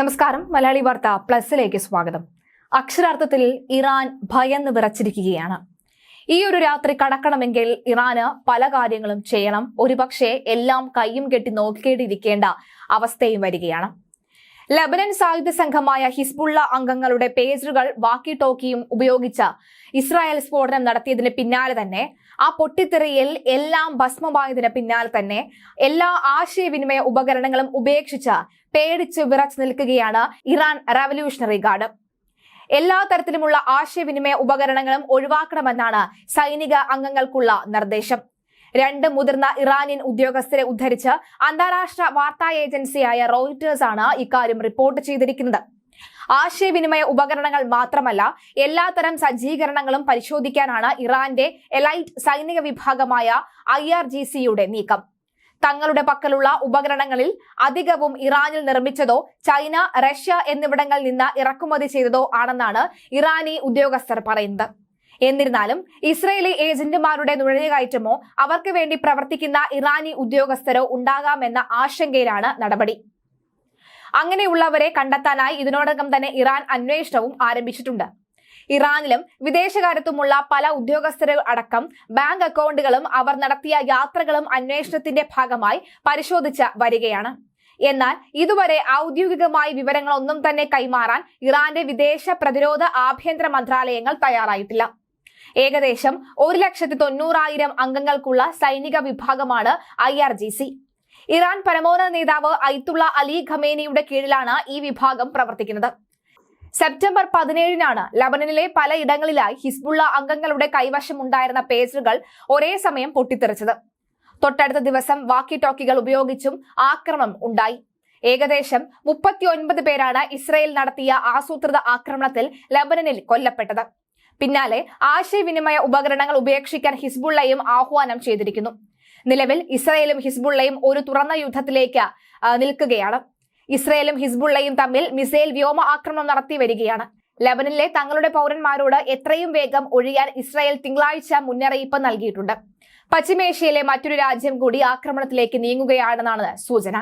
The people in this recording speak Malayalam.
നമസ്കാരം. മലയാളി വാർത്ത പ്ലസിലേക്ക് സ്വാഗതം. അക്ഷരാർത്ഥത്തിൽ ഇറാൻ ഭയന്ന് വിറച്ചിരിക്കുകയാണ്. ഈ ഒരു രാത്രി കടക്കണമെങ്കിൽ ഇറാന് പല കാര്യങ്ങളും ചെയ്യണം. ഒരുപക്ഷെ എല്ലാം കയ്യും കെട്ടി നോക്കേണ്ടിയിരിക്കേണ്ട അവസ്ഥയും വരികയാണ്. ലബനൻ സായുധ സംഘമായ ഹിസ്ബുള്ള അംഗങ്ങളുടെ പേജറുകൾ വാക്കി ടോക്കിയും ഉപയോഗിച്ച ഇസ്രായേൽ സ്ഫോടനം നടത്തിയതിന് പിന്നാലെ തന്നെ ആ പൊട്ടിത്തെറിയിൽ എല്ലാം ഭസ്മമായതിന് പിന്നാലെ തന്നെ എല്ലാ ആശയവിനിമയ ഉപകരണങ്ങളും ഉപേക്ഷിച്ച് പേടിച്ച് വിറച്ചു നിൽക്കുകയാണ് ഇറാൻ റവല്യൂഷണറി ഗാർഡ്. എല്ലാ തരത്തിലുമുള്ള ആശയവിനിമയ ഉപകരണങ്ങളും ഒഴിവാക്കണമെന്നാണ് സൈനിക അംഗങ്ങൾക്കുള്ള നിർദ്ദേശം. രണ്ട് മുതിർന്ന ഇറാനിയൻ ഉദ്യോഗസ്ഥരെ ഉദ്ധരിച്ച് അന്താരാഷ്ട്ര വാർത്താ ഏജൻസിയായ റോയിറ്റേഴ്സ് ആണ് ഇക്കാര്യം റിപ്പോർട്ട് ചെയ്തിരിക്കുന്നത്. ആശയവിനിമയ ഉപകരണങ്ങൾ മാത്രമല്ല എല്ലാത്തരം സജ്ജീകരണങ്ങളും പരിശോധിക്കാനാണ് ഇറാന്റെ എലൈറ്റ് സൈനിക വിഭാഗമായ ഐ ആർ ജി സിയുടെ നീക്കം. തങ്ങളുടെ പക്കലുള്ള ഉപകരണങ്ങളിൽ അധികവും ഇറാനിൽ നിർമ്മിച്ചതോ ചൈന റഷ്യ എന്നിവിടങ്ങളിൽ നിന്ന് ഇറക്കുമതി ചെയ്തതോ ആണെന്നാണ് ഇറാനി ഉദ്യോഗസ്ഥർ പറയുന്നത്. എന്നിരുന്നാലും ഇസ്രയേലി ഏജന്റുമാരുടെ നുഴഞ്ഞുകയറ്റമോ അവർക്ക് വേണ്ടി പ്രവർത്തിക്കുന്ന ഇറാനി ഉദ്യോഗസ്ഥരോ ഉണ്ടാകാമെന്ന ആശങ്കയിലാണ് നടപടി. അങ്ങനെയുള്ളവരെ കണ്ടെത്താനായി ഇതിനോടകം തന്നെ ഇറാൻ അന്വേഷണവും ആരംഭിച്ചിട്ടുണ്ട്. ഇറാനിലും വിദേശകാര്യത്തുമുള്ള പല ഉദ്യോഗസ്ഥരെ അടക്കം ബാങ്ക് അക്കൗണ്ടുകളും അവർ നടത്തിയ യാത്രകളും അന്വേഷണത്തിന്റെ ഭാഗമായി പരിശോധിച്ച് വരികയാണ്. എന്നാൽ ഇതുവരെ ഔദ്യോഗികമായി വിവരങ്ങളൊന്നും തന്നെ കൈമാറാൻ ഇറാന്റെ വിദേശ പ്രതിരോധ ആഭ്യന്തര മന്ത്രാലയങ്ങൾ തയ്യാറായിട്ടില്ല. ഏകദേശം ഒരു ലക്ഷത്തി തൊണ്ണൂറായിരം അംഗങ്ങൾക്കുള്ള സൈനിക വിഭാഗമാണ് I R G C. Iran പരമോന്നത നേതാവ് ഐത്തുള്ള അലി ഖമേനിയുടെ കീഴിലാണ് ഈ വിഭാഗം പ്രവർത്തിക്കുന്നത്. സെപ്റ്റംബർ പതിനേഴിനാണ് ലബനനിലെ പലയിടങ്ങളിലായി ഹിസ്ബുള്ള അംഗങ്ങളുടെ കൈവശമുണ്ടായിരുന്ന പേജുകൾ ഒരേ സമയം പൊട്ടിത്തെറിച്ചത്. തൊട്ടടുത്ത ദിവസം വാക്കി ടോക്കികൾ ഉപയോഗിച്ചും ആക്രമണം ഉണ്ടായി. ഏകദേശം മുപ്പത്തിയൊൻപത് പേരാണ് ഇസ്രയേൽ നടത്തിയ ആസൂത്രിത ആക്രമണത്തിൽ ലബനനിൽ കൊല്ലപ്പെട്ടത്. പിന്നാലെ ആശയവിനിമയ ഉപകരണങ്ങൾ ഉപേക്ഷിക്കാൻ ഹിസ്ബുള്ളയും ആഹ്വാനം ചെയ്തിരിക്കുന്നു. നിലവിൽ ഇസ്രയേലും ഹിസ്ബുള്ളയും ഒരു തുറന്ന യുദ്ധത്തിലേക്ക് നിൽക്കുകയാണ്. ഇസ്രയേലും ഹിസ്ബുള്ളയും തമ്മിൽ മിസൈൽ വ്യോമ ആക്രമണം നടത്തി വരികയാണ്. ലബനിലെ തങ്ങളുടെ പൗരന്മാരോട് എത്രയും വേഗം ഒഴിയാൻ ഇസ്രായേൽ തിങ്കളാഴ്ച മുന്നറിയിപ്പ് നൽകിയിട്ടുണ്ട്. പശ്ചിമേഷ്യയിലെ മറ്റൊരു രാജ്യം കൂടി ആക്രമണത്തിലേക്ക് നീങ്ങുകയാണെന്നാണ് സൂചന.